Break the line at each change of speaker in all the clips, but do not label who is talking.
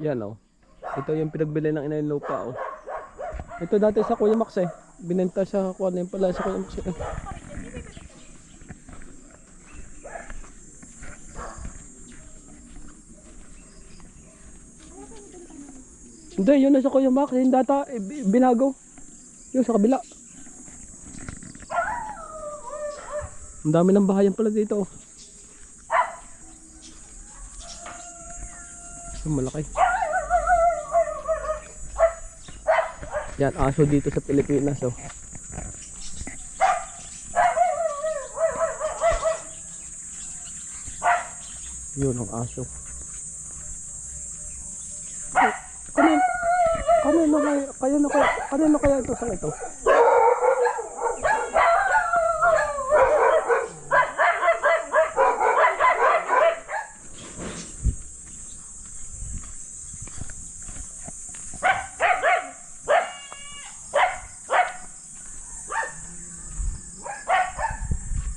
Yan oh. Ito yung pinagbili ng inay lupa oh. Ito dati sa Kuya Max eh. Binenta sa kuha na yun pala sa Kuya Max. Eh. Hindi, yun na sa Kuya Max. Yung data, eh, bi- binago. Yun sa kabila. Ang dami ng bahayan pala dito. oh. Ang malaki. Yan, aso dito sa Pilipinas. Oh. Yun ang aso. Kanino, kanino kaya, kanino kaya, kanino kaya ito sa ito?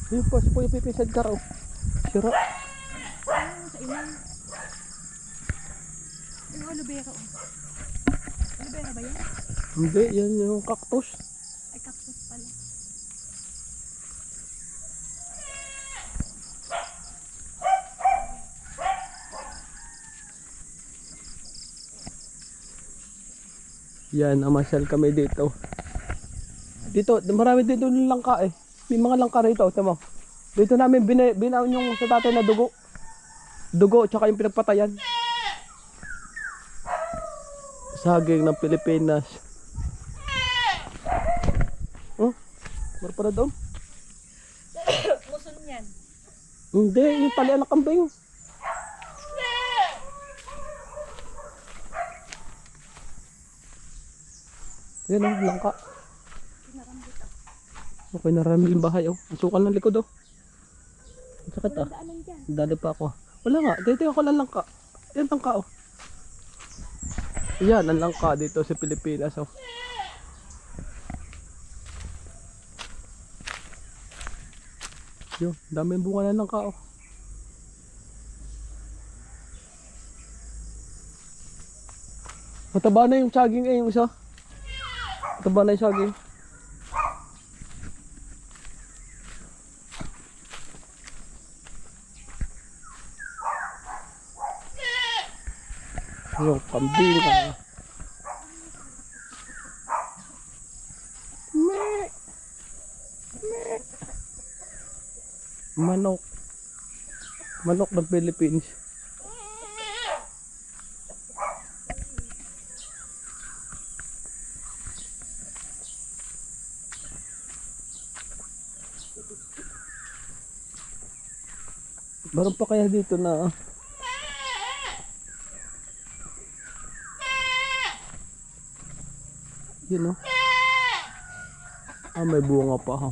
Yun po, si Kuya Pipi Sad Karaw. Sira.
Sa ilan? Yung olivera. oh. Olivera ba yan?
Hindi, yan yung cactus.
Ay, cactus pala.
Yan, amasyal kami dito. Dito, marami dito ng langka eh. May mga langka rito, tama. Dito namin bina, binaon yung sa tatay na dugo. Dugo, tsaka yung pinagpatayan. Saging ng Pilipinas. Oh, meron pa na doon?
Muson yan.
Hindi, yung talian ng kambing. Yan ang langka. Okay, narami yung bahay oh. Ang sukal ng likod oh. Ang sakit ah. Dali pa ako. Wala nga, dito ako lang langka. Yan langka oh. Yan ang langka dito sa Pilipinas oh. Yun, daming bunga na langka oh. Mataba na yung saging eh, yung isa. Mataba na yung saging. Yung kambing ah. Manok. Manok ng Philippines. Meron pa kaya dito na Yun oh. Ah, may bunga pa ha.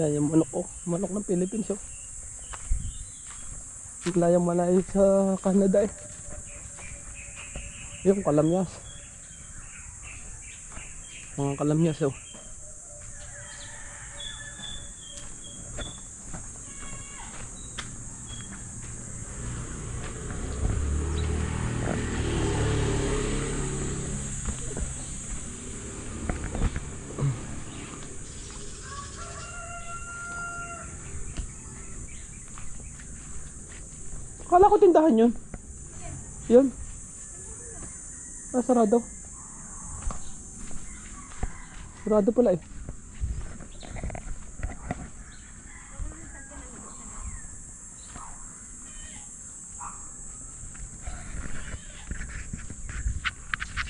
Yan yung manok oh. Manok ng Philippines oh. Layang malayo sa Canada eh. Yung kalamyas. Mga kalamyas oh. Kala ko tindahan yun. Yun. Ah, sarado. Sarado pala eh.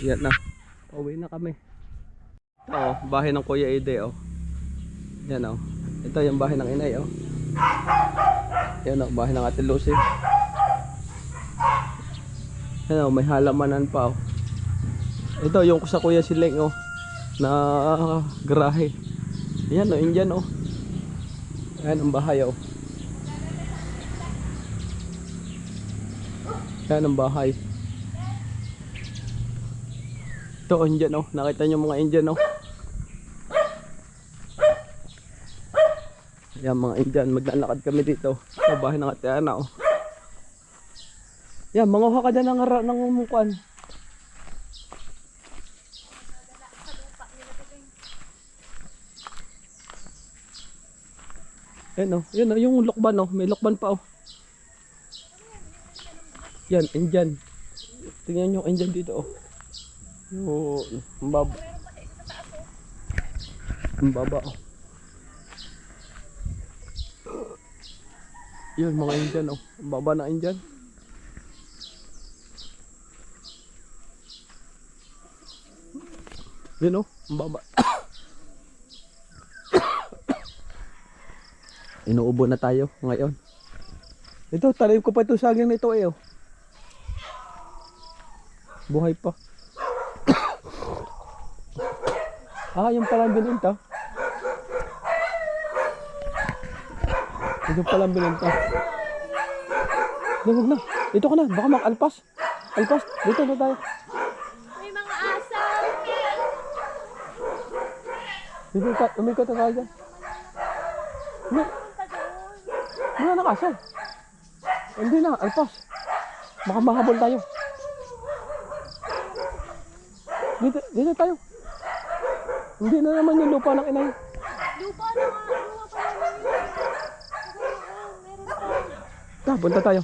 Yan na. Pauwi na kami. Oh, bahay ng Kuya Ede oh. Yan oh. Ito yung bahay ng inay oh. Yan oh, bahay ng Ate Lucy. Ayan oh, may halamanan pa oh. Ito yung sa kuya si Leng oh. Na grahe. Ayan oh, Indian oh. Ayan ang bahay oh. Ayan ang bahay. Ito oh, Indian oh. Nakita niyo mga Indian oh. Ayan mga Indian, maglalakad kami dito sa bahay ng Ate Ana oh. Yan, manguha ka dyan ng, ng umukuan. Yan oh, yun oh, yung lukban oh, may lukban pa oh. Yan, Indian. Tingnan nyo, Indian dito oh. Yung, ang baba. Ang baba oh. Yun, mga Indian oh. Ang baba na Indian. Yun oh, ang. Inuubo na tayo ngayon. Ito, talim ko pa ito saging nito eh oh. Buhay pa. ah, yung palang bininta. Ito palang bininta. Huwag na. Dito ka na. Baka makalpas. Alpas. Dito na tayo.
May mga asaw.
Dito ka. Umikot na tayo dyan. Hindi. Wala na kaso. Hindi na. Alpas. Baka mahabol tayo. Dito, dito tayo. Hindi na naman yung lupa ng inay.
Lupa na nga. Lupa pa naman yun. Meron pa.
Ta, punta tayo.